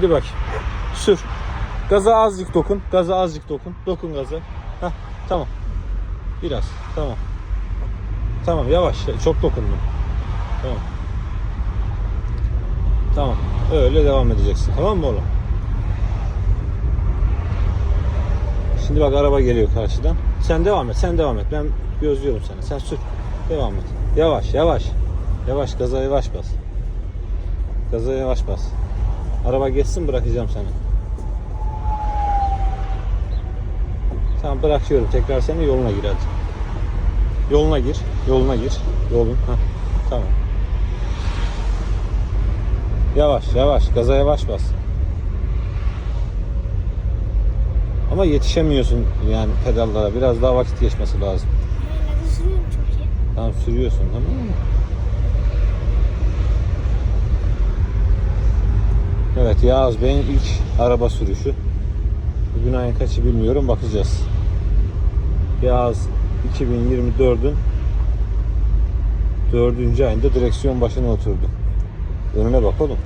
Hadi bak. Sür. Gaza azıcık dokun. Gaza azıcık dokun. Dokun gaza. Heh, tamam. Biraz. Tamam. Tamam yavaş. Çok dokundun. Tamam. Tamam. Öyle devam edeceksin. Tamam mı oğlum? Şimdi bak araba geliyor karşıdan. Sen devam et. Sen devam et. Ben gözlüyorum seni. Sen sür. Devam et. Yavaş yavaş. Yavaş gaza yavaş bas. Gaza yavaş bas. Araba geçsin bırakacağım seni. Tamam bırakıyorum. Tekrar seni yoluna gir hadi. Yoluna gir. Yoluna gir. Yolun. Heh. Tamam. Yavaş yavaş. Gaza yavaş bas. Ama yetişemiyorsun yani pedallara. Biraz daha vakit geçmesi lazım. İyi. Tamam sürüyorsun tamam mı? Evet Yağız Bey'in ilk araba sürüşü. Bugün ayın kaçı bilmiyorum bakacağız. Yağız 2024'ün 4. ayında direksiyon başına oturdu. Önüne bak oğlum.